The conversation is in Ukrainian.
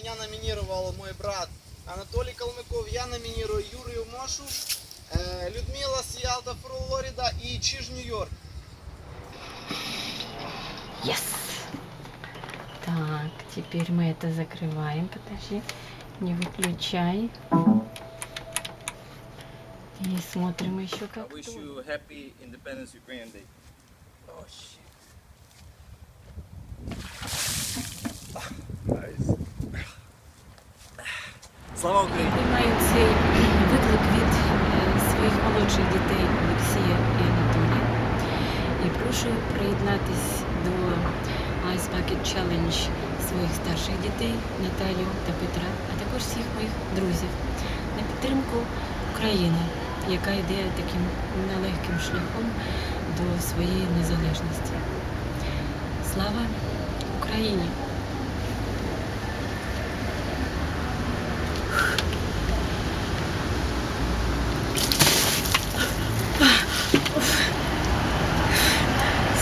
меня номинировал мой брат Анатолий Калмыков. Я номинирую Юрию Мошу, э, Людмила с Ялта, Флорида и Чиж, Нью-Йорк. Yes! Так, теперь мы это закрываем. Подожди, не выключай. И смотрим еще I как wish you happy Independence Ukraine Day. Oh shit. Слава Україні! Я маю цей виклик від е, своїх молодших дітей Олексія і Анатолія. І прошу приєднатись до Ice Bucket Challenge своїх старших дітей Наталію та Петра, а також всіх моїх друзів на підтримку України, яка йде таким нелегким шляхом до своєї незалежності. Слава Україні!